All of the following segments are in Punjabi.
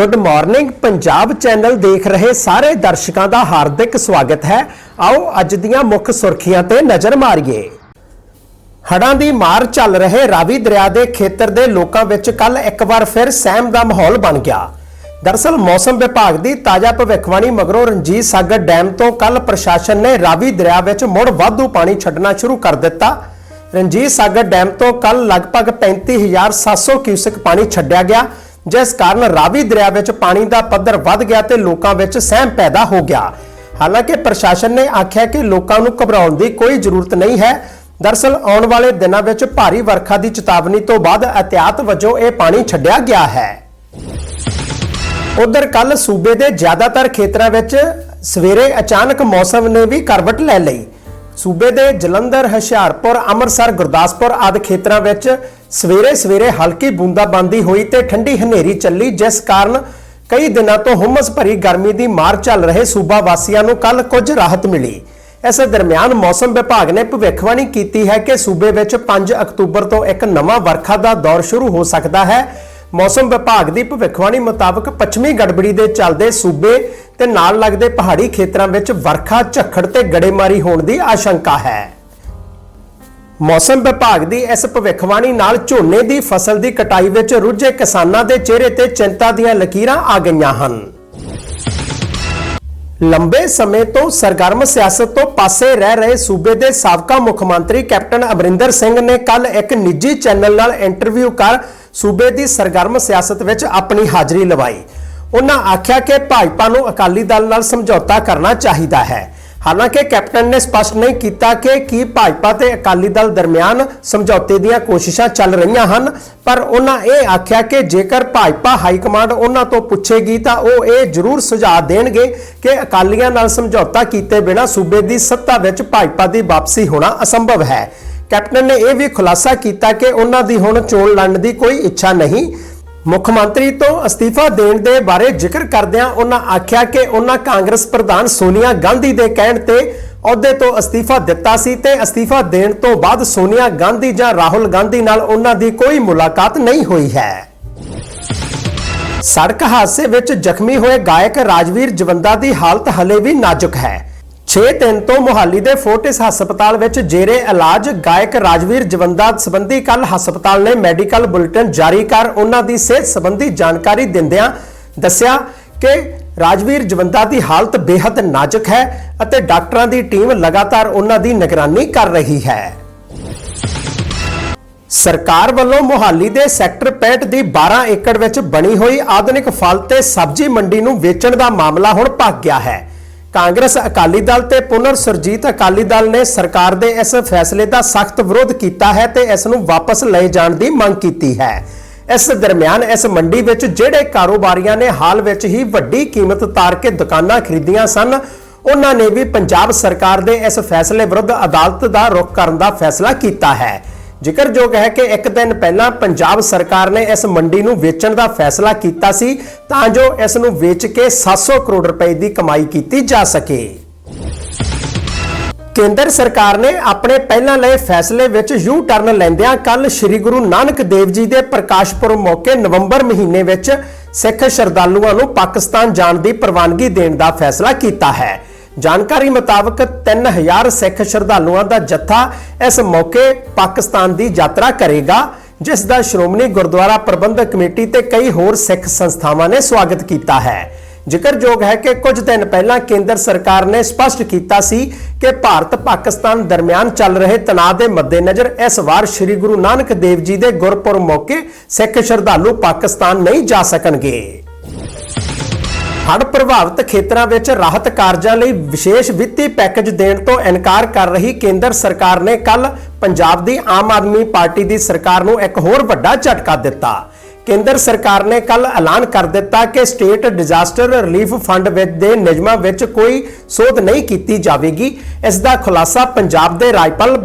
ਗੁੱਡ ਮਾਰਨਿੰਗ ਪੰਜਾਬ ਚੈਨਲ ਦੇਖ ਰਹੇ ਸਾਰੇ ਦਰਸ਼ਕਾਂ ਦਾ ਹਾਰਦਿਕ ਸਵਾਗਤ ਹੈ। ਆਓ ਅੱਜ ਦੀਆਂ ਮੁੱਖ ਸੁਰਖੀਆਂ ਤੇ ਨਜ਼ਰ ਮਾਰੀਏ। ਹੜ੍ਹਾਂ ਦੀ ਮਾਰ ਚੱਲ ਰਹੇ ਰਾਵੀ ਦਰਿਆ ਦੇ ਖੇਤਰ ਦੇ ਲੋਕਾਂ ਵਿੱਚ ਕੱਲ ਇੱਕ ਵਾਰ ਫਿਰ ਸਹਿਮ ਦਾ ਮਾਹੌਲ ਬਣ ਗਿਆ। ਦਰਸਲ ਮੌਸਮ ਵਿਭਾਗ ਦੀ ਤਾਜ਼ਾ ਭਵਿੱਖਬਾਣੀ ਮਗਰੋਂ ਰਣਜੀਤ ਸਾਗਰ ਡੈਮ ਤੋਂ ਕੱਲ ਪ੍ਰਸ਼ਾਸਨ ਨੇ ਰਾਵੀ ਦਰਿਆ ਵਿੱਚ ਮੁੜ ਵਾਧੂ ਪਾਣੀ ਛੱਡਣਾ ਸ਼ੁਰੂ ਕਰ ਦਿੱਤਾ। ਰਣਜੀਤ ਸਾਗਰ ਡੈਮ ਤੋਂ ਕੱਲ ਲਗਭਗ 35700 ਕਿਊਸਕ ਪਾਣੀ ਛੱਡਿਆ ਗਿਆ। ਜਿਸ ਕਾਰਨ ਰਾਵੀ ਦਰਿਆ ਵਿੱਚ ਪਾਣੀ ਦਾ ਪੱਧਰ ਵੱਧ ਗਿਆ ਤੇ ਲੋਕਾਂ ਵਿੱਚ ਸਹਿਮ ਪੈਦਾ ਹੋ ਗਿਆ। ਹਾਲਾਂਕਿ ਪ੍ਰਸ਼ਾਸਨ ਨੇ ਆਖਿਆ ਕਿ ਲੋਕਾਂ ਨੂੰ ਘਬਰਾਉਣ ਦੀ ਕੋਈ ਜ਼ਰੂਰਤ ਨਹੀਂ ਹੈ। ਦਰਸਲ, ਆਉਣ ਵਾਲੇ ਦਿਨਾਂ ਵਿੱਚ ਭਾਰੀ ਵਰਖਾ ਦੀ ਚੇਤਾਵਨੀ ਤੋਂ ਬਾਅਦ ਅਤਿਆਤ ਵਜੋਂ ਇਹ ਪਾਣੀ ਛੱਡਿਆ ਗਿਆ ਹੈ। ਉਧਰ ਕੱਲ ਸੂਬੇ ਦੇ ਜ਼ਿਆਦਾਤਰ ਖੇਤਰਾਂ ਵਿੱਚ ਸਵੇਰੇ ਅਚਾਨਕ ਮੌਸਮ ਨੇ ਵੀ ਕਰਵਟ ਲੈ ਲਈ। ਸੂਬੇ ਦੇ ਜਲੰਧਰ, ਹੁਸ਼ਿਆਰਪੁਰ, ਅੰਮ੍ਰਿਤਸਰ, ਗੁਰਦਾਸਪੁਰ ਆਦਿ ਖੇਤਰਾਂ ਵਿੱਚ ਸਵੇਰੇ ਸਵੇਰੇ ਹਲਕੀ ਬੂੰਦਾਬਾਂਦੀ ਹੋਈ ਤੇ ਠੰਡੀ ਹਨੇਰੀ ਚੱਲੀ, ਜਿਸ ਕਾਰਨ ਕਈ ਦਿਨਾਂ ਤੋਂ ਹੁਮਸ ਭਰੀ ਗਰਮੀ ਦੀ ਮਾਰ ਚੱਲ ਰਹੇ ਸੂਬਾ ਵਾਸੀਆਂ ਨੂੰ ਕੱਲ ਕੁਝ ਰਾਹਤ ਮਿਲੀ। ਇਸ ਦਰਮਿਆਨ ਮੌਸਮ ਵਿਭਾਗ ਨੇ ਭਵਿੱਖਬਾਣੀ ਕੀਤੀ ਹੈ ਕਿ ਸੂਬੇ ਵਿੱਚ 5 ਅਕਤੂਬਰ ਤੋਂ ਇੱਕ ਨਵਾਂ ਵਰਖਾ ਦਾ ਦੌਰ ਸ਼ੁਰੂ ਹੋ ਸਕਦਾ ਹੈ। ਮੌਸਮ ਵਿਭਾਗ ਦੀ ਭਵਿੱਖਬਾਣੀ ਮੁਤਾਬਕ ਪੱਛਮੀ ਗੜਬੜੀ ਦੇ ਚੱਲਦੇ ਸੂਬੇ ਤੇ ਨਾਲ ਲੱਗਦੇ ਪਹਾੜੀ ਖੇਤਰਾਂ ਵਿੱਚ ਵਰਖਾ, ਝੱਖੜ ਤੇ ਗੜੇਮਾਰੀ ਹੋਣ ਦੀ ਆਸ਼ੰਕਾ ਹੈ। ਮੌਸਮ ਵਿਭਾਗ ਦੀ ਇਸ ਭਵਿੱਖਬਾਣੀ ਨਾਲ ਝੋਨੇ ਦੀ ਫਸਲ ਦੀ ਕਟਾਈ ਵਿੱਚ ਰੁੱਝੇ ਕਿਸਾਨਾਂ ਦੇ ਚਿਹਰੇ ਤੇ ਚਿੰਤਾ ਦੀਆਂ ਲਕੀਰਾਂ ਆ ਗਈਆਂ ਹਨ। ਲੰਬੇ ਸਮੇਂ ਤੋਂ ਸਰਗਰਮ ਸਿਆਸਤ ਤੋਂ ਪਾਸੇ ਰਹਿ ਰਹੇ ਸੂਬੇ ਦੇ ਸਾਬਕਾ ਮੁੱਖ ਮੰਤਰੀ ਕੈਪਟਨ ਅਮਰਿੰਦਰ ਸਿੰਘ ਨੇ ਕੱਲ ਇੱਕ ਨਿੱਜੀ ਚੈਨਲ ਨਾਲ ਇੰਟਰਵਿਊ ਕਰ ਸੂਬੇ ਦੀ ਸਰਗਰਮ ਸਿਆਸਤ ਵਿੱਚ ਆਪਣੀ ਹਾਜ਼ਰੀ ਲਵਾਈ। ਉਹਨਾਂ ਆਖਿਆ ਕਿ ਭਾਜਪਾ ਨੂੰ ਅਕਾਲੀ ਦਲ ਨਾਲ ਸਮਝੌਤਾ ਕਰਨਾ ਚਾਹੀਦਾ ਹੈ। ਹਾਲਾਂਕਿ ਕੈਪਟਨ ਨੇ ਸਪਸ਼ਟ ਨਹੀਂ ਕੀਤਾ ਕਿ ਕੀ ਭਾਜਪਾ ਤੇ ਅਕਾਲੀ ਦਲ ਦਰਮਿਆਨ ਸਮਝੌਤੇ ਦੀਆਂ ਕੋਸ਼ਿਸ਼ਾਂ ਚੱਲ ਰਹੀਆਂ ਹਨ, ਪਰ ਉਹਨਾਂ ਇਹ ਆਖਿਆ ਕਿ ਜੇਕਰ ਭਾਜਪਾ ਹਾਈ ਕਮਾਂਡ ਉਹਨਾਂ ਤੋਂ ਪੁੱਛੇਗੀ ਤਾਂ ਉਹ ਇਹ ਜ਼ਰੂਰ ਸੁਝਾਅ ਦੇਣਗੇ ਕਿ ਅਕਾਲੀਆਂ ਨਾਲ ਸਮਝੌਤਾ ਕੀਤੇ ਬਿਨਾਂ ਸੂਬੇ ਦੀ ਸੱਤਾ ਵਿੱਚ ਭਾਜਪਾ ਦੀ ਵਾਪਸੀ ਹੋਣਾ ਅਸੰਭਵ ਹੈ। ਕੈਪਟਨ ਨੇ ਇਹ ਵੀ ਖੁਲਾਸਾ ਕੀਤਾ ਕਿ ਉਹਨਾਂ ਦੀ ਹੁਣ ਚੋਣ ਲੜਨ ਦੀ ਕੋਈ ਇੱਛਾ ਨਹੀਂ ਮੁੱਖ ਮੰਤਰੀ ਤੋਂ ਅਸਤੀਫਾ ਦੇਣ ਦੇ ਬਾਰੇ ਜ਼ਿਕਰ ਕਰਦਿਆਂ ਉਹਨਾਂ ਆਖਿਆ ਕਿ ਉਹਨਾਂ ਕਾਂਗਰਸ ਪ੍ਰਧਾਨ ਸੋਨੀਆ ਗਾਂਧੀ ਦੇ ਕਹਿਣ ਤੇ ਅਹੁਦੇ ਤੋਂ ਅਸਤੀਫਾ ਦਿੱਤਾ ਸੀ ਤੇ ਅਸਤੀਫਾ ਦੇਣ ਤੋਂ ਬਾਅਦ ਸੋਨੀਆ ਗਾਂਧੀ ਜਾਂ ਰਾਹੁਲ ਗਾਂਧੀ ਨਾਲ ਉਹਨਾਂ ਦੀ ਕੋਈ ਮੁਲਾਕਾਤ ਨਹੀਂ ਹੋਈ ਹੈ। ਸੜਕ ਹਾਦਸੇ ਵਿੱਚ ਜ਼ਖਮੀ ਹੋਏ ਗਾਇਕ ਰਾਜਵੀਰ ਜਵੰਦਾ ਦੀ ਹਾਲਤ ਹਲੇ ਵੀ ਨਾਜ਼ੁਕ ਹੈ। 6 ਦਿਨ ਤੋਂ ਮੁਹਾਲੀ ਦੇ ਫੋਰਟਿਸ ਹਸਪਤਾਲ ਵਿੱਚ ਜੇਰੇ ਇਲਾਜ, ਗਾਇਕ ਰਾਜਵੀਰ ਜਵੰਦਾ ਸੰਬੰਧੀ ਕੱਲ ਹਸਪਤਾਲ ਨੇ ਮੈਡੀਕਲ ਬੁਲੇਟਿਨ ਜਾਰੀ ਕਰ ਉਹਨਾਂ ਦੀ ਸਿਹਤ ਸੰਬੰਧੀ ਜਾਣਕਾਰੀ ਦਿੰਦਿਆਂ ਦੱਸਿਆ ਕਿ ਰਾਜਵੀਰ ਜਵੰਦਾ ਦੀ ਹਾਲਤ ਬੇहद ਨਾਜ਼ੁਕ ਹੈ ਅਤੇ ਡਾਕਟਰਾਂ ਦੀ ਟੀਮ ਲਗਾਤਾਰ ਉਹਨਾਂ ਦੀ ਨਿਗਰਾਨੀ ਕਰ ਰਹੀ ਹੈ। ਸਰਕਾਰ ਵੱਲੋਂ ਮੁਹਾਲੀ ਦੇ ਸੈਕਟਰ 65 ਦੀ 12 ਏਕੜ ਵਿੱਚ ਬਣੀ ਹੋਈ ਆਧੁਨਿਕ ਫਲ ਤੇ ਸਬਜ਼ੀ ਮੰਡੀ ਨੂੰ ਵੇਚਣ ਦਾ ਮਾਮਲਾ ਹੁਣ ਭੱਗ ਗਿਆ ਹੈ। ਕਾਂਗਰਸ ਅਕਾਲੀ ਦਲ ਤੇ ਪੁਨਰ ਸੁਰਜੀਤ ਅਕਾਲੀ ਦਲ ਨੇ ਸਰਕਾਰ ਦੇ ਇਸ ਫੈਸਲੇ ਦਾ ਸਖਤ ਵਿਰੋਧ ਕੀਤਾ ਹੈ ਤੇ ਇਸ ਨੂੰ ਵਾਪਸ ਲਏ ਜਾਣ ਦੀ ਮੰਗ ਕੀਤੀ ਹੈ। ਇਸ ਦਰਮਿਆਨ ਇਸ ਮੰਡੀ ਵਿੱਚ ਜਿਹੜੇ ਕਾਰੋਬਾਰੀਆਂ ਨੇ ਹਾਲ ਵਿੱਚ ਹੀ ਵੱਡੀ ਕੀਮਤ ਤਾਰ ਕੇ ਦੁਕਾਨਾਂ ਖਰੀਦੀਆਂ ਸਨ, ਉਹਨਾਂ ਨੇ ਵੀ ਪੰਜਾਬ ਸਰਕਾਰ ਦੇ ਇਸ ਫੈਸਲੇ ਵਿਰੁੱਧ ਅਦਾਲਤ ਦਾ ਰੁਖ ਕਰਨ ਦਾ ਫੈਸਲਾ ਕੀਤਾ ਹੈ। ਜ਼ਿਕਰਯੋਗ ਹੈ ਕਿ ਇੱਕ ਦਿਨ ਪਹਿਲਾਂ ਪੰਜਾਬ ਸਰਕਾਰ ਨੇ ਇਸ ਮੰਡੀ ਨੂੰ ਵੇਚਣ ਦਾ ਫੈਸਲਾ ਕੀਤਾ ਸੀ, ਤਾਂ ਜੋ ਇਸ ਨੂੰ ਵੇਚ ਕੇ 700 ਕਰੋੜ ਰੁਪਏ ਦੀ ਕਮਾਈ ਕੀਤੀ ਜਾ ਸਕੇ। ਕੇਂਦਰ ਸਰਕਾਰ ਨੇ ਆਪਣੇ ਪਹਿਲਾਂ ਲਏ ਫੈਸਲੇ ਵਿੱਚ ਯੂ ਟਰਨ ਲੈਂਦਿਆਂ ਕੱਲ ਸ੍ਰੀ ਗੁਰੂ ਨਾਨਕ ਦੇਵ ਜੀ ਦੇ ਪ੍ਰਕਾਸ਼ ਪੁਰਬ ਮੌਕੇ ਨਵੰਬਰ ਮਹੀਨੇ ਵਿੱਚ ਸਿੱਖ ਸ਼ਰਧਾਲੂਆਂ ਨੂੰ ਪਾਕਿਸਤਾਨ ਜਾਣ ਦੀ ਪ੍ਰਵਾਨਗੀ ਦੇਣ ਦਾ ਫੈਸਲਾ ਕੀਤਾ ਹੈ। ਜਾਣਕਾਰੀ ਮੁਤਾਬਕ 3000 ਸਿੱਖ ਸ਼ਰਧਾਲੂਆਂ ਦਾ ਜੱਥਾ ਇਸ ਮੌਕੇ ਪਾਕਿਸਤਾਨ ਦੀ ਯਾਤਰਾ ਕਰੇਗਾ, ਜਿਸ ਦਾ ਸ਼੍ਰੋਮਣੀ ਗੁਰਦੁਆਰਾ ਪ੍ਰਬੰਧਕ ਕਮੇਟੀ ਤੇ ਕਈ ਹੋਰ ਸਿੱਖ ਸੰਸਥਾਵਾਂ ਨੇ ਸਵਾਗਤ ਕੀਤਾ ਹੈ। ਜ਼ਿਕਰਯੋਗ ਹੈ ਕਿ ਕੁਝ ਦਿਨ ਪਹਿਲਾਂ ਕੇਂਦਰ ਸਰਕਾਰ ਨੇ ਸਪਸ਼ਟ ਕੀਤਾ ਸੀ ਕਿ ਭਾਰਤ ਪਾਕਿਸਤਾਨ ਦਰਮਿਆਨ ਚੱਲ ਰਹੇ ਤਣਾਅ ਦੇ ਮੱਦੇਨਜ਼ਰ ਇਸ ਵਾਰ ਸ੍ਰੀ ਗੁਰੂ ਨਾਨਕ ਦੇਵ ਜੀ ਦੇ ਗੁਰਪੁਰਬ ਮੌਕੇ ਸਿੱਖ ਸ਼ਰਧਾਲੂ ਪਾਕਿਸਤਾਨ ਨਹੀਂ ਜਾ ਸਕਣਗੇ। ਹੜ੍ਹ ਪ੍ਰਭਾਵਿਤ ਖੇਤਰਾਂ ਵਿੱਚ ਰਾਹਤ ਕਾਰਜਾਂ ਲਈ ਵਿਸ਼ੇਸ਼ ਵਿੱਤੀ ਪੈਕੇਜ ਦੇਣ ਤੋਂ ਇਨਕਾਰ ਕਰ ਰਹੀ ਕੇਂਦਰ ਸਰਕਾਰ ਨੇ ਕੱਲ ਪੰਜਾਬ ਦੀ ਆਮ ਆਦਮੀ ਪਾਰਟੀ ਦੀ ਸਰਕਾਰ ਨੂੰ ਇੱਕ ਹੋਰ ਵੱਡਾ ਝਟਕਾ ਦਿੱਤਾ। ਕੇਂਦਰ ਸਰਕਾਰ ਨੇ ਕੱਲ ਐਲਾਨ ਕਰ ਦਿੱਤਾ ਕਿ ਸਟੇਟ ਡਿਜ਼ਾਸਟਰ ਰਿਲੀਫ ਫੰਡ ਵਿੱਚ ਦੇ ਨਿਯਮਾਂ ਵਿੱਚ ਕੋਈ ਸੋਧ ਨਹੀਂ ਕੀਤੀ ਜਾਵੇਗੀ। ਇਸ ਦਾ ਖੁਲਾਸਾ ਪੰਜਾਬ ਦੇ ਰਾਜਪਾਲ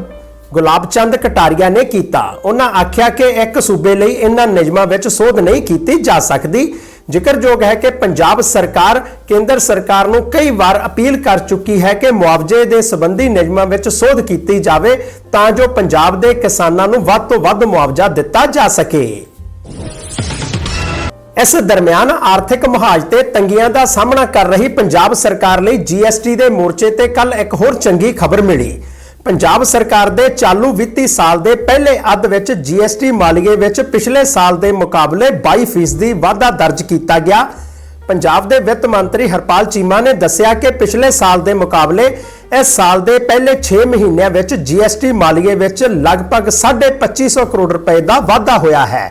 ਗੁਲਾਬ ਚੰਦ ਕਟਾਰੀਆ ਨੇ ਕੀਤਾ। ਉਹਨਾਂ ਆਖਿਆ ਕਿ ਇੱਕ ਸੂਬੇ ਲਈ ਇਹਨਾਂ ਨਿਯਮਾਂ ਵਿੱਚ ਸੋਧ ਨਹੀਂ ਕੀਤੀ ਜਾ ਸਕਦੀ। ਜ਼ਿਕਰਯੋਗ ਹੈ ਕਿ ਪੰਜਾਬ ਸਰਕਾਰ, ਕੇਂਦਰ ਸਰਕਾਰ ਨੂੰ ਕਈ ਵਾਰ ਅਪੀਲ ਕਰ ਚੁੱਕੀ ਹੈ ਕਿ ਮੁਆਵਜ਼ੇ ਦੇ ਸੰਬੰਧੀ ਨਿਯਮਾਂ ਵਿੱਚ ਸੋਧ ਕੀਤੀ ਜਾਵੇ ਤਾਂ ਜੋ ਪੰਜਾਬ ਦੇ ਕਿਸਾਨਾਂ ਨੂੰ ਵੱਧ ਤੋਂ ਵੱਧ ਮੁਆਵਜ਼ਾ ਦਿੱਤਾ ਜਾ ਸਕੇ। ਇਸ ਦਰਮਿਆਨ ਆਰਥਿਕ ਮਹਾਜ਼ ਤੇ ਤੰਗੀਆਂ ਦਾ ਸਾਹਮਣਾ ਕਰ ਰਹੀ ਪੰਜਾਬ ਸਰਕਾਰ ਲਈ ਜੀਐਸਟੀ ਦੇ ਮੋਰਚੇ ਤੇ ਕੱਲ ਇੱਕ ਹੋਰ ਚੰਗੀ ਖਬਰ ਮਿਲੀ। ਪੰਜਾਬ ਸਰਕਾਰ ਦੇ ਚਾਲੂ ਵਿੱਤੀ ਸਾਲ ਦੇ ਪਹਿਲੇ ਅੱਧ ਵਿੱਚ ਜੀਐਸਟੀ ਮਾਲੀਏ ਵਿੱਚ ਪਿਛਲੇ ਸਾਲ ਦੇ ਮੁਕਾਬਲੇ 22% ਦੀ ਵਾਧਾ ਦਰਜ ਕੀਤਾ ਗਿਆ। ਪੰਜਾਬ ਦੇ ਵਿੱਤ ਮੰਤਰੀ ਹਰਪਾਲ ਚੀਮਾ ਨੇ ਦੱਸਿਆ ਕਿ ਪਿਛਲੇ ਸਾਲ ਦੇ ਮੁਕਾਬਲੇ ਇਸ ਸਾਲ ਦੇ ਪਹਿਲੇ 6 ਮਹੀਨਿਆਂ ਵਿੱਚ ਜੀਐਸਟੀ ਮਾਲੀਏ ਵਿੱਚ ਲਗਭਗ 2500 ਕਰੋੜ ਰੁਪਏ ਦਾ ਵਾਧਾ ਹੋਇਆ ਹੈ।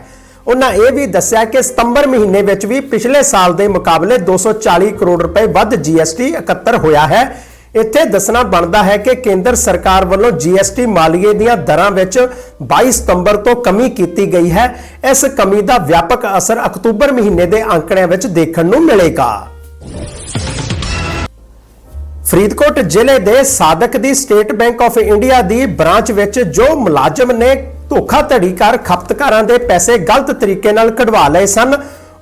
ਉਹਨਾਂ ਇਹ ਵੀ ਦੱਸਿਆ ਕਿ ਸਤੰਬਰ ਮਹੀਨੇ ਵਿੱਚ ਵੀ ਪਿਛਲੇ ਸਾਲ ਦੇ ਮੁਕਾਬਲੇ 240 ਕਰੋੜ ਰੁਪਏ ਵੱਧ ਜੀਐਸਟੀ ਇਕੱਤਰ ਹੋਇਆ ਹੈ। ਇੱਥੇ ਦੱਸਣਾ ਬਣਦਾ ਹੈ ਕਿ ਕੇਂਦਰ ਸਰਕਾਰ ਵੱਲੋਂ ਜੀਐਸਟੀ ਮਾਲੀਏ ਦੀਆਂ ਦਰਾਂ ਵਿੱਚ 22 ਸਤੰਬਰ ਤੋਂ ਕਮੀ ਕੀਤੀ ਗਈ ਹੈ। ਇਸ ਕਮੀ ਦਾ ਵਿਆਪਕ ਅਸਰ ਅਕਤੂਬਰ ਮਹੀਨੇ ਦੇ ਅੰਕੜਿਆਂ ਵਿੱਚ ਦੇਖਣ ਨੂੰ ਮਿਲੇਗਾ। ਫਰੀਦਕੋਟ ਜ਼ਿਲ੍ਹੇ ਦੇ ਸਾਦਕ ਦੀ ਸਟੇਟ ਬੈਂਕ ਆਫ ਇੰਡੀਆ ਦੀ ਬ੍ਰਾਂਚ ਵਿੱਚ ਜੋ ਮੁਲਾਜ਼ਮ ਨੇ ਧੋਖਾਧੜੀ ਕਰ ਖਪਤਕਾਰਾਂ ਦੇ ਪੈਸੇ ਗਲਤ ਤਰੀਕੇ ਨਾਲ ਕਢਵਾ ਲਏ ਸਨ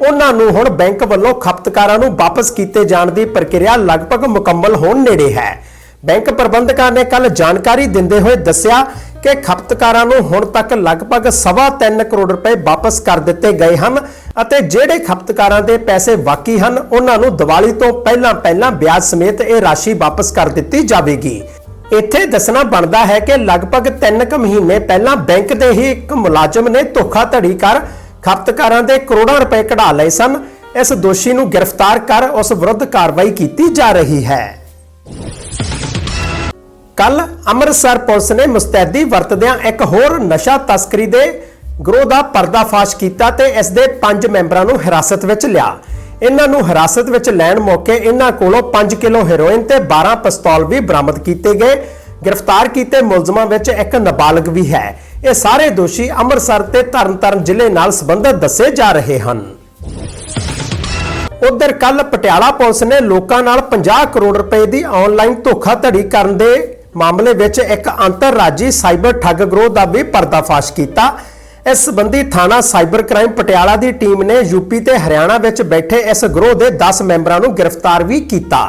ਉਹਨਾਂ ਨੂੰ ਹੁਣ ਬੈਂਕ ਵੱਲੋਂ ਖਪਤਕਾਰਾਂ ਨੂੰ ਵਾਪਸ ਕੀਤੇ ਜਾਣ ਦੀ ਪ੍ਰਕਿਰਿਆ ਲਗਭਗ ਮੁਕੰਮਲ ਹੋਣ ਨੇੜੇ ਹੈ। ਬੈਂਕ ਪ੍ਰਬੰਧਕਾਂ ਨੇ ਕੱਲ ਜਾਣਕਾਰੀ ਦਿੰਦੇ ਹੋਏ ਦੱਸਿਆ ਕਿ ਖਪਤਕਾਰਾਂ ਨੂੰ ਹੁਣ ਤੱਕ ਲਗਭਗ 3.5 ਕਰੋੜ ਰੁਪਏ ਵਾਪਸ ਕਰ ਦਿੱਤੇ ਗਏ ਹਨ ਅਤੇ ਜਿਹੜੇ ਖਪਤਕਾਰਾਂ ਦੇ ਪੈਸੇ ਬਾਕੀ ਹਨ, ਉਹਨਾਂ ਨੂੰ ਦੀਵਾਲੀ ਤੋਂ ਪਹਿਲਾਂ ਪਹਿਲਾਂ ਵਿਆਜ ਸਮੇਤ ਇਹ ਰਾਸ਼ੀ ਵਾਪਸ ਕਰ ਦਿੱਤੀ ਜਾਵੇਗੀ। ਇੱਥੇ ਦੱਸਣਾ ਬਣਦਾ ਹੈ ਕਿ ਲਗਭਗ 3 ਕੁ ਮਹੀਨੇ ਪਹਿਲਾਂ ਬੈਂਕ ਦੇ ਹੀ ਇੱਕ ਮੁਲਾਜ਼ਮ ਨੇ ਧੋਖਾਧੜੀ ਕਰ ਖਪਤਕਾਰਾਂ ਦੇ ਕਰੋੜਾਂ ਰੁਪਏ ਕਢਾ ਲਏ ਸਨ। ਇਸ ਦੋਸ਼ੀ ਨੂੰ ਗ੍ਰਿਫਤਾਰ ਕਰ ਉਸ ਵਿਰੁੱਧ ਕਾਰਵਾਈ ਕੀਤੀ ਜਾ ਰਹੀ ਹੈ। ਕੱਲ ਅੰਮ੍ਰਿਤਸਰ ਪੁਲਿਸ ਨੇ ਮੁਸਤੈਦੀ ਵਰਤਦਿਆਂ ਇੱਕ ਹੋਰ ਨਸ਼ਾ ਤਸਕਰੀ ਦੇ ਗਰੋਹ ਦਾ ਪਰਦਾਫਾਸ਼ ਕੀਤਾ ਤੇ ਇਸ ਦੇ 5 ਮੈਂਬਰਾਂ ਨੂੰ ਹਿਰਾਸਤ ਵਿੱਚ ਲਿਆ। ਇਹਨਾਂ ਨੂੰ ਹਿਰਾਸਤ ਵਿੱਚ ਲੈਣ ਮੌਕੇ ਇਹਨਾਂ ਕੋਲੋਂ 5 ਕਿਲੋ ਹੈਰੋਇਨ ਤੇ 12 ਪਿਸਤੌਲ ਵੀ ਬਰਾਮਦ ਕੀਤੇ ਗਏ। ਗ੍ਰਿਫਤਾਰ ਕੀਤੇ ਮੁਲਜ਼ਮਾਂ ਵਿੱਚ ਇੱਕ ਨਾਬਾਲਗ ਵੀ ਹੈ। ਇਹ ਸਾਰੇ ਦੋਸ਼ੀ ਅੰਮ੍ਰਿਤਸਰ ਤੇ ਤਰਨਤਾਰਨ ਜ਼ਿਲ੍ਹੇ ਨਾਲ ਸੰਬੰਧਿਤ ਦੱਸੇ ਜਾ ਰਹੇ ਹਨ। ਉਧਰ ਕੱਲ ਪਟਿਆਲਾ ਪੁਲਿਸ ਨੇ ਲੋਕਾਂ ਨਾਲ 50 ਕਰੋੜ ਰੁਪਏ ਦੀ ਆਨਲਾਈਨ ਧੋਖਾਧੜੀ ਕਰਨ ਦੇ ਮਾਮਲੇ ਵਿੱਚ ਇੱਕ ਅੰਤਰਰਾਜੀ ਸਾਈਬਰ ਠੱਗ ਗਰੋਹ ਦਾ ਵੀ ਪਰਦਾਫਾਸ਼ ਕੀਤਾ। ਇਸ ਸੰਬੰਧੀ ਥਾਣਾ ਸਾਈਬਰ ਕ੍ਰਾਈਮ ਪਟਿਆਲਾ ਦੀ ਟੀਮ ਨੇ ਯੂਪੀ ਤੇ ਹਰਿਆਣਾ ਵਿੱਚ ਬੈਠੇ ਇਸ ਗਰੋਹ ਦੇ 10 ਮੈਂਬਰਾਂ ਨੂੰ ਗ੍ਰਿਫਤਾਰ ਵੀ ਕੀਤਾ।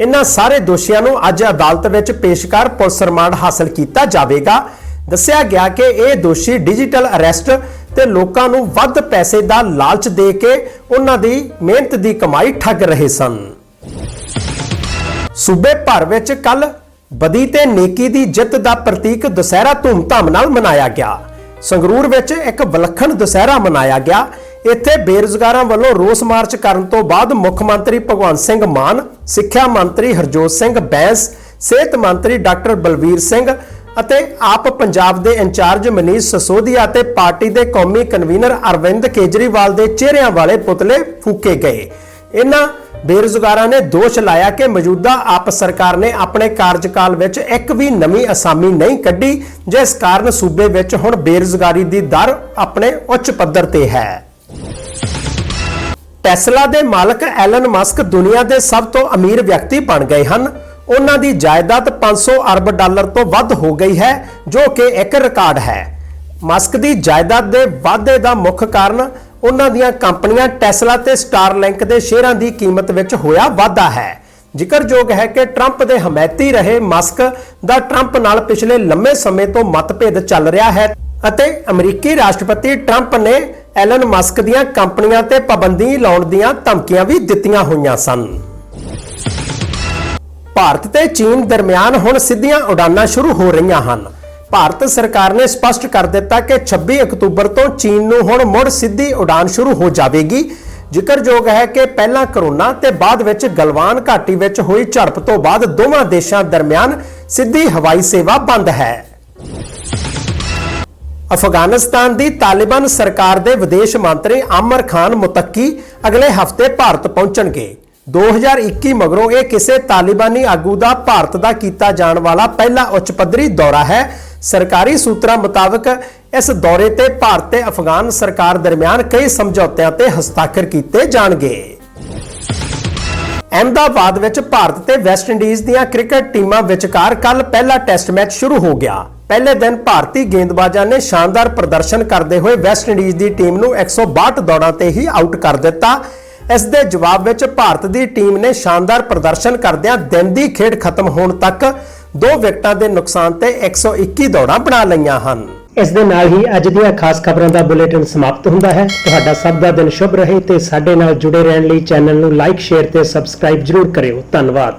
ਇਹਨਾਂ ਸਾਰੇ ਦੋਸ਼ੀਆਂ ਨੂੰ ਅੱਜ ਅਦਾਲਤ ਵਿੱਚ ਪੇਸ਼ ਕਰ ਪੁਲਿਸ ਰਿਮਾਂਡ ਹਾਸਲ ਕੀਤਾ ਜਾਵੇਗਾ। ਦੱਸਿਆ ਗਿਆ ਕਿ ਇਹ ਦੋਸ਼ੀ ਡਿਜੀਟਲ ਅਰੈਸਟ ਤੇ ਲੋਕਾਂ ਨੂੰ ਵੱਧ ਪੈਸੇ ਦਾ ਲਾਲਚ ਦੇ ਕੇ ਉਹਨਾਂ ਦੀ ਮਿਹਨਤ ਦੀ ਕਮਾਈ ਠੱਗ ਰਹੇ ਸਨ। ਸੂਬੇ ਭਰ ਵਿੱਚ ਕੱਲ ਬਦੀ ਤੇ ਨੇਕੀ ਦੀ ਜਿੱਤ ਦਾ ਪ੍ਰਤੀਕ ਦੁਸਹਿਰਾ ਧੂਮਧਾਮ ਨਾਲ ਮਨਾਇਆ ਗਿਆ। ਸੰਗਰੂਰ ਵਿੱਚ ਇੱਕ ਵਿਲੱਖਣ ਦੁਸਹਿਰਾ ਮਨਾਇਆ ਗਿਆ। ਇੱਥੇ ਬੇਰੁਜ਼ਗਾਰਾਂ ਵੱਲੋਂ ਰੋਸ ਮਾਰਚ ਕਰਨ ਤੋਂ ਬਾਅਦ ਮੁੱਖ ਮੰਤਰੀ ਭਗਵੰਤ ਸਿੰਘ ਮਾਨ, ਸਿੱਖਿਆ ਮੰਤਰੀ ਹਰਜੋਤ ਸਿੰਘ ਬੈਂਸ, ਸਿਹਤ ਮੰਤਰੀ ਡਾਕਟਰ ਬਲਵੀਰ ਸਿੰਘ ਅਤੇ ਆਪ ਪੰਜਾਬ ਦੇ ਇੰਚਾਰਜ ਮਨੀਸ਼ ਸਸੋਦੀਆ ਅਤੇ ਪਾਰਟੀ ਦੇ ਕੌਮੀ ਕਨਵੀਨਰ ਅਰਵਿੰਦ ਕੇਜਰੀਵਾਲ ਦੇ ਚਿਹਰਿਆਂ ਵਾਲੇ ਪੁਤਲੇ ਫੂਕੇ ਗਏ। ਇਹਨਾਂ ਬੇਰੁਜ਼ਗਾਰਾਂ ਨੇ ਦੋਸ਼ ਲਾਇਆ ਕਿ ਮੌਜੂਦਾ ਆਪ ਸਰਕਾਰ ਨੇ ਆਪਣੇ ਕਾਰਜਕਾਲ ਵਿੱਚ ਇੱਕ ਵੀ ਨਵੀਂ ਅਸਾਮੀ ਨਹੀਂ ਕੱਢੀ, ਜਿਸ ਕਾਰਨ ਸੂਬੇ ਵਿੱਚ ਹੁਣ ਬੇਰੁਜ਼ਗਾਰੀ ਦੀ ਦਰ ਆਪਣੇ ਉੱਚ ਪੱਧਰ ਤੇ ਹੈ। ਟੈਸਲਾ ਦੇ ਮਾਲਕ ਐਲਨ ਮਸਕ ਦੁਨੀਆ ਦੇ ਸਭ ਤੋਂ ਅਮੀਰ ਵਿਅਕਤੀ ਬਣ ਗਏ ਹਨ। ਉਹਨਾਂ ਦੀ ਜਾਇਦਾਦ 500 ਅਰਬ ਡਾਲਰ ਤੋਂ ਵੱਧ ਹੋ ਗਈ ਹੈ, ਜੋ ਕਿ ਇੱਕ ਰਿਕਾਰਡ ਹੈ। ਮਸਕ ਦੀ ਜਾਇਦਾਦ ਦੇ ਵਾਧੇ ਦਾ ਮੁੱਖ ਕਾਰਨ ਉਹਨਾਂ ਦੀਆਂ ਕੰਪਨੀਆਂ ਟੈਸਲਾ ਤੇ ਸਟਾਰਲਿੰਕ ਦੇ ਸ਼ੇਅਰਾਂ ਦੀ ਕੀਮਤ ਵਿੱਚ ਹੋਇਆ ਵਾਧਾ ਹੈ। ਜ਼ਿਕਰਯੋਗ ਹੈ ਕਿ ਟਰੰਪ ਦੇ ਹਮਾਇਤੀ ਰਹੇ ਮਸਕ ਦਾ ਟਰੰਪ ਨਾਲ ਪਿਛਲੇ ਲੰਮੇ ਸਮੇਂ ਤੋਂ ਮਤਭੇਦ ਚੱਲ ਰਿਹਾ ਹੈ ਅਤੇ ਅਮਰੀਕੀ ਰਾਸ਼ਟਰਪਤੀ ਟਰੰਪ ਨੇ ਐਲਨ ਮਸਕ ਦੀਆਂ ਕੰਪਨੀਆਂ ਤੇ ਪਾਬੰਦੀ ਲਾਉਣ ਦੀਆਂ ਧਮਕੀਆਂ ਵੀ ਦਿੱਤੀਆਂ ਹੋਈਆਂ ਸਨ। ਭਾਰਤ ਤੇ ਚੀਨ ਦਰਮਿਆਨ ਹੁਣ ਸਿੱਧੀਆਂ ਉਡਾਨਾਂ ਸ਼ੁਰੂ ਹੋ ਰਹੀਆਂ ਹਨ। ਭਾਰਤ ਸਰਕਾਰ ਨੇ ਸਪਸ਼ਟ ਕਰ ਦਿੱਤਾ ਕਿ 26 ਅਕਤੂਬਰ ਤੋਂ ਚੀਨ ਨੂੰ ਹੁਣ ਮੁੜ ਸਿੱਧੀ ਉਡਾਨ ਸ਼ੁਰੂ ਹੋ ਜਾਵੇਗੀ। ਜ਼ਿਕਰਯੋਗ ਹੈ ਕਿ ਪਹਿਲਾਂ ਕਰੋਨਾ ਤੇ ਬਾਅਦ ਵਿੱਚ ਗਲਵਾਨ ਘਾਟੀ ਵਿੱਚ ਹੋਈ ਝੜਪ ਤੋਂ ਬਾਅਦ ਦੋਵਾਂ ਦੇਸ਼ਾਂ ਦਰਮਿਆਨ ਸਿੱਧੀ ਹਵਾਈ ਸੇਵਾ ਬੰਦ ਹੈ। ਅਫਗਾਨਿਸਤਾਨ ਦੀ ਤਾਲਿਬਾਨ ਸਰਕਾਰ ਦੇ ਵਿਦੇਸ਼ ਮੰਤਰੀ ਆਮਰ ਖਾਨ ਮੁਤੱਕੀ ਅਗਲੇ ਹਫ਼ਤੇ ਭਾਰਤ ਪਹੁੰਚਣਗੇ। 2021 ਮਗਰੋਂ ਇਹ ਕਿਸੇ ਤਾਲਿਬਾਨੀ ਆਗੂ ਦਾ ਭਾਰਤ ਦਾ ਕੀਤਾ ਜਾਣ ਵਾਲਾ ਪਹਿਲਾ ਉੱਚ ਪੱਧਰੀ ਦੌਰਾ ਹੈ। ਸਰਕਾਰੀ ਸੂਤਰਾਂ ਮੁਤਾਬਕ ਇਸ ਦੌਰੇ ਤੇ ਭਾਰਤ ਤੇ ਅਫਗਾਨ ਸਰਕਾਰ ਦਰਮਿਆਨ ਕਈ ਸਮਝੌਤਿਆਂ ਤੇ ਹਸਤਾਖਰ ਕੀਤੇ ਜਾਣਗੇ। ਅਹਿਮਦਾਬਾਦ ਵਿੱਚ ਭਾਰਤ ਤੇ ਵੈਸਟ ਇੰਡੀਜ਼ ਦੀਆਂ ਕ੍ਰਿਕਟ ਟੀਮਾਂ ਵਿਚਕਾਰ ਕੱਲ ਪਹਿਲਾ ਟੈਸਟ ਮੈਚ ਸ਼ੁਰੂ ਹੋ ਗਿਆ। ਪਹਿਲੇ ਦਿਨ ਭਾਰਤੀ ਗੇਂਦਬਾਜ਼ਾਂ ਨੇ ਸ਼ਾਨਦਾਰ ਪ੍ਰਦਰਸ਼ਨ ਕਰਦੇ ਹੋਏ ਵੈਸਟ ਇੰਡੀਜ਼ ਦੀ ਟੀਮ ਨੂੰ 162 ਦੌੜਾਂ ਤੇ ਹੀ ਆਊਟ ਕਰ ਦਿੱਤਾ। ਇਸ ਦੇ ਜਵਾਬ ਵਿੱਚ ਭਾਰਤ ਦੀ ਟੀਮ ਨੇ ਸ਼ਾਨਦਾਰ ਪ੍ਰਦਰਸ਼ਨ ਕਰਦਿਆਂ ਦਿਨ ਦੀ ਖੇਡ ਖਤਮ ਹੋਣ ਤੱਕ ਦੋ ਵਿਕਟਾਂ ਦੇ ਨੁਕਸਾਨ ਤੇ 121 ਦੌੜਾਂ ਬਣਾ ਲਈਆਂ ਹਨ। ਇਸ ਦੇ ਨਾਲ ਹੀ ਅੱਜ ਦੀਆਂ ਖਾਸ ਖਬਰਾਂ ਦਾ ਬੁਲੇਟਿਨ ਸਮਾਪਤ ਹੁੰਦਾ ਹੈ। ਤੁਹਾਡਾ ਸਭ ਦਾ ਦਿਨ ਸ਼ੁਭ ਰਹੇ ਤੇ ਸਾਡੇ ਨਾਲ ਜੁੜੇ ਰਹਿਣ ਲਈ ਚੈਨਲ ਨੂੰ ਲਾਈਕ, ਸ਼ੇਅਰ ਤੇ ਸਬਸਕ੍ਰਾਈਬ ਜਰੂਰ ਕਰਿਓ। ਧੰਨਵਾਦ।